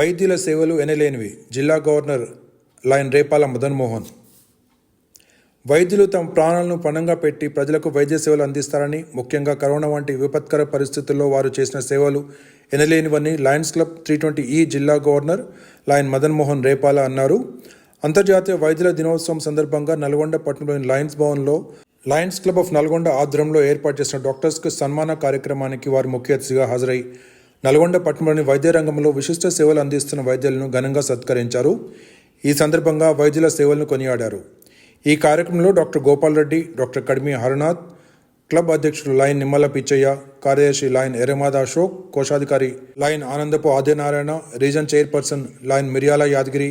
వైద్యుల సేవలు ఎనలేనివి. జిల్లా గవర్నర్ లయన్ రేపాల మదన్ మోహన్. వైద్యులు తమ ప్రాణాలను పణంగా పెట్టి ప్రజలకు వైద్య సేవలు అందిస్తారని ముఖ్యంగా కరోనా వంటి విపత్కర పరిస్థితుల్లో వారు చేసిన సేవలు ఎనలేనివని lions club three twenty E జిల్లా గవర్నర్ లయన్ మదన్ మోహన్ రేపాల అన్నారు. అంతర్జాతీయ వైద్యుల దినోత్సవం సందర్భంగా నల్గొండ పట్టణంలోని లయన్స్ భవన్లో లయన్స్ క్లబ్ ఆఫ్ నల్గొండ ఆధ్వర్యంలో ఏర్పాటు చేసిన డాక్టర్స్కు సన్మాన కార్యక్రమానికి వారు ముఖ్య అతిథిగా హాజరై నల్గొండ పట్టణంలోని వైద్య రంగంలో విశిష్ట సేవలు అందిస్తున్న వైద్యులను ఘనంగా సత్కరించారు. ఈ సందర్భంగా వైద్యుల సేవలను కొనియాడారు. ఈ కార్యక్రమంలో doctor Gopal Reddy doctor Kadimi Haranath club అధ్యక్షుడు లైన్ నిమ్మల పిచ్చయ్య కార్యదర్శి లైన్ ఎరమాద అశోక్ కోశాధికారి lion Anandapu Adinarayana region chairperson lion Miryala Yadagiri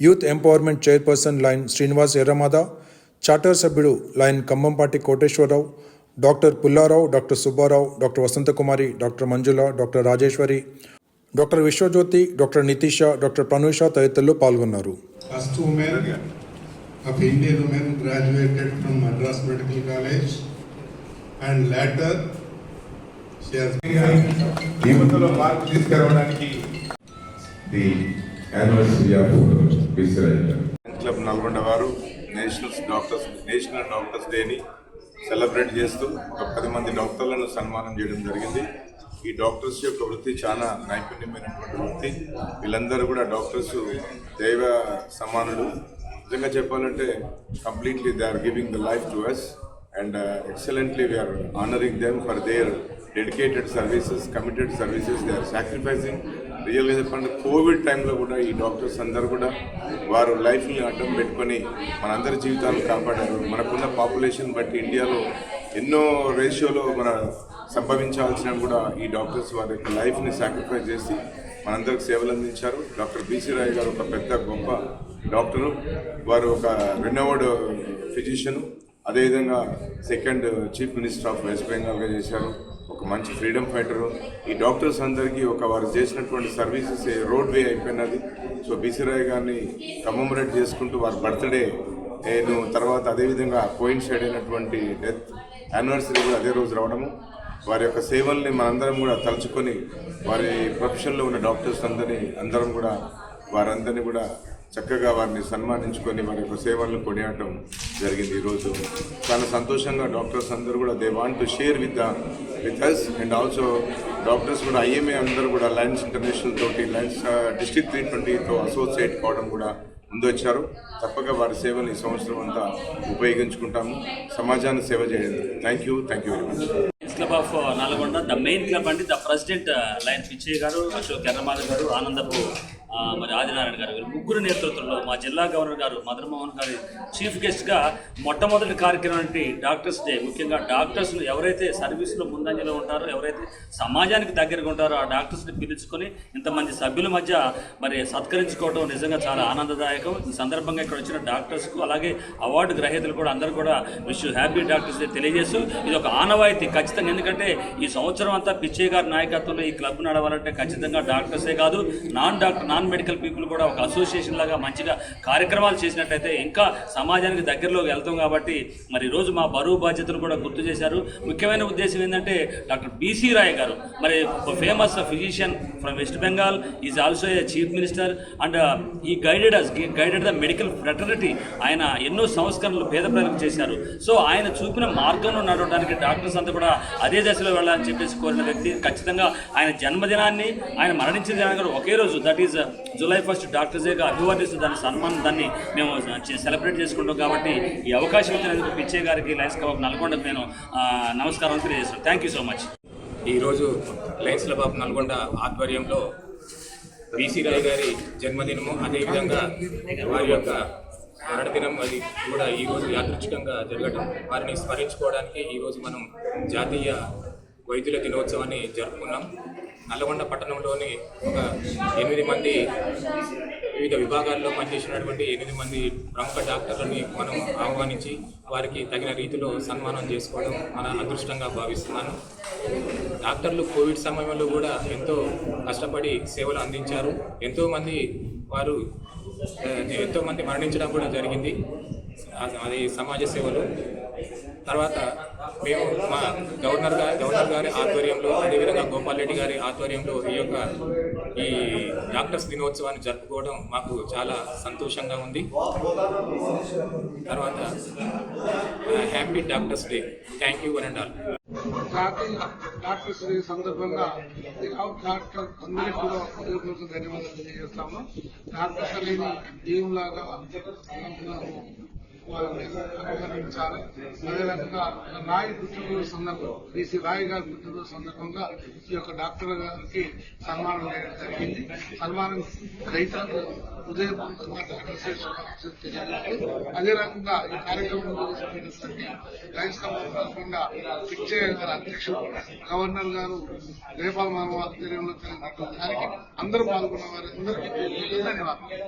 youth empowerment chairperson lion Srinivas Erramada charter సభ్యుడు lion Kambampati Koteswararao doctor Pullarao doctor Subbarao doctor Vasanthakumari doctor Manjula doctor Rajeswari doctor Viswajyothi doctor Nitisha doctor Pranusha తదితరులు పాల్గొన్నారు. Indian women graduated from Madras Medical College and later she has జీవితంలో మార్పు తీసుకురావడానికి the anniversary of club Nalgonda వారు national doctors national doctors డేని celebrate చేస్తూ ఒక పది మంది డాక్టర్లను సన్మానం చేయడం జరిగింది. ఈ డాక్టర్స్ యొక్క వృత్తి చాలా నైపుణ్యమైనటువంటి వృత్తి. వీళ్ళందరూ కూడా డాక్టర్స్ దైవ సమానులు. నిజంగా చెప్పాలంటే completely they are giving the life to us and uh, excellently we are honouring them for their dedicated services committed services they are sacrificing రియల్గా చెప్పండి కోవిడ్ టైంలో కూడా ఈ డాక్టర్స్ అందరూ కూడా వారు లైఫ్ని అడ్డం పెట్టుకొని మనందరి జీవితాలను కాపాడారు. మనకున్న పాపులేషన్ బట్టి ఇండియాలో ఎన్నో రేషియోలో మన సంభవించాల్సిన కూడా ఈ డాక్టర్స్ వారి యొక్క లైఫ్ని సాక్రిఫైస్ చేసి మనందరికి సేవలు అందించారు. డాక్టర్ బీసీ రాయ్ గారు ఒక పెద్ద గొప్ప డాక్టరు వారు ఒక రెనోవర్డ్ ఫిజిషియను అదేవిధంగా second chief minister of west బెంగాల్గా చేశారు. ఒక మంచి ఫ్రీడమ్ ఫైటరు. ఈ డాక్టర్స్ అందరికీ ఒక వారు చేసినటువంటి సర్వీసెస్ రోడ్ వే అయిపోయినది. సో బీసీ రాయ్ గారిని కమమరేట్ చేసుకుంటూ వారి బర్త్డే నేను తర్వాత అదేవిధంగా కోయిన్సైడ్ అయినటువంటి డెత్ యానివర్సరీ కూడా అదే రోజు రావడము. వారి యొక్క సేవల్ని మనందరం కూడా తలుచుకొని వారి ప్రొఫెషన్లో ఉన్న డాక్టర్స్ అందరినీ అందరం కూడా వారందరినీ కూడా చక్కగా వారిని సన్మానించుకొని వారి యొక్క సేవలను కొనియాడటం జరిగింది ఈరోజు. చాలా సంతోషంగా డాక్టర్స్ అందరూ కూడా they want to share with the with us and also doctors కూడా ఐఎంఏ అందరూ కూడా లయన్స్ ఇంటర్నేషనల్ తోటి లయన్స్ డిస్ట్రిక్ట్ త్రీ ట్వంటీతో అసోసియేట్ కావడం కూడా ముందొచ్చారు. తప్పక వారి సేవలు ఈ సంవత్సరం అంతా ఉపయోగించుకుంటాము. సమాజాన్ని సేవ చేయండి. Thank you thank you very much club of Nalgonda the main club అంటే the president lions Pichaiah garu Ashok Erramala గారు ఆనందపు మరి ఆదినారాయణ గారు ముగ్గురు నేతృత్వంలో మా జిల్లా గవర్నర్ గారు మదన్ మోహన్ గారి చీఫ్ గెస్ట్గా మొట్టమొదటి కార్యక్రమం అంటే డాక్టర్స్ డే. ముఖ్యంగా డాక్టర్స్ ఎవరైతే సర్వీస్లో ముందంజలో ఉంటారో ఎవరైతే సమాజానికి దగ్గరగా ఉంటారో ఆ డాక్టర్స్ని పిలుచుకొని ఇంతమంది సభ్యుల మధ్య మరి సత్కరించుకోవడం నిజంగా చాలా ఆనందదాయకం. ఈ సందర్భంగా ఇక్కడ వచ్చిన డాక్టర్స్కు అలాగే అవార్డు గ్రహీతలు కూడా అందరూ కూడా విష్ హ్యాపీ డాక్టర్స్ డే తెలియజేస్తూ ఇది ఒక ఆనవాయితీ ఖచ్చితంగా. ఎందుకంటే ఈ సంవత్సరం అంతా పిచ్చయ్య గారి నాయకత్వంలో ఈ క్లబ్ నడవాలంటే ఖచ్చితంగా డాక్టర్సే కాదు non doctor non medical people కూడా ఒక అసోసియేషన్ లాగా మంచిగా కార్యక్రమాలు చేసినట్టయితే ఇంకా సమాజానికి దగ్గరలోకి వెళ్తాం కాబట్టి మరి ఈరోజు మా బరువు బాధ్యతలు కూడా గుర్తు చేశారు. ముఖ్యమైన ఉద్దేశం ఏంటంటే డాక్టర్ బీసీ రాయ్ గారు మరి famous physician from west Bengal is also a chief minister and he guided us guided the medical fraternity ఆయన ఎన్నో సంస్కరణలు పేద ప్రజలకు చేశారు. సో ఆయన చూపిన మార్గంలో నడవడానికి డాక్టర్స్ అంతా కూడా అదే దశలో వెళ్ళాలని చెప్పేసి కోరిన వ్యక్తి. ఖచ్చితంగా ఆయన జన్మదినాన్ని ఆయన మరణించిన దినాన్ని కూడా ఒకే రోజు that is July first doctors డేగా అభివర్ణిస్తూ దాని సన్మానం దాన్ని మేము సెలబ్రేట్ చేసుకుంటాం కాబట్టి ఈ అవకాశం ఇచ్చినందుకు పిచ్చే గారికి లైన్స్ కబాబ్ నల్గొండకు నేను నమస్కారం తెలియజేస్తాను థ్యాంక్ యూ సో మచ్ ఈరోజు లయన్స్ క్లబ్ నల్గొండ ఆధ్వర్యంలో బీసీ రాయ్ గారి జన్మదినము అదేవిధంగా వారి యొక్క మరణదినం అది కూడా ఈరోజు యాదృచ్ఛికంగా జరగడం వారిని స్మరించుకోవడానికి ఈరోజు మనం జాతీయ వైద్యుల దినోత్సవాన్ని జరుపుకున్నాం. నల్గొండ పట్టణంలోని ఒక ఎనిమిది మంది వివిధ విభాగాల్లో పనిచేసినటువంటి ఎనిమిది మంది ప్రముఖ డాక్టర్లని మనం ఆహ్వానించి వారికి తగిన రీతిలో సన్మానం చేసుకోవడం మన అదృష్టంగా భావిస్తున్నాను. డాక్టర్లు కోవిడ్ సమయంలో కూడా ఎంతో కష్టపడి సేవలు అందించారు. ఎంతోమంది వారు ఎంతోమంది మరణించడం కూడా జరిగింది. అది సమాజ సేవలు. తర్వాత మేము మా గవర్నర్ గారి గవర్నర్ గారి ఆధ్వర్యంలో అదేవిధంగా గోపాల్ రెడ్డి గారి ఆధ్వర్యంలో ఈ యొక్క ఈ డాక్టర్స్ దినోత్సవాన్ని జరుపుకోవడం మాకు చాలా సంతోషంగా ఉంది. తర్వాత happy doctors day. Thank you one and all doctors day సందర్భంగా డాక్టర్ అందరికీ కూడా ధన్యవాదాలు తెలియజేస్తాము. డాక్టర్స్ అనేది దేవులాగా మనము అదేవిధంగా రాయ్ పుట్టినరోజు సందర్భం బీసీ రాయి గారి పుట్టినరోజు సందర్భంగా ఈ యొక్క డాక్టర్ గారికి సన్మానం చేయడం జరిగింది. సన్మానం రైతులకు హృదయపూర్వకంగా డాక్టర్స్ అదే రకంగా ఈ కార్యక్రమంలో తీసుకున్నటువంటి లయన్స్ క్లబ్ తరఫున పిచ్చయ్య గారు అధ్యక్షుడు. గవర్నర్ గారు రేపాల మానవ ఆధ్వర్యంలో జరిగినటువంటి దానికి అందరూ పాల్గొన్న వారందరికీ ధన్యవాదాలు.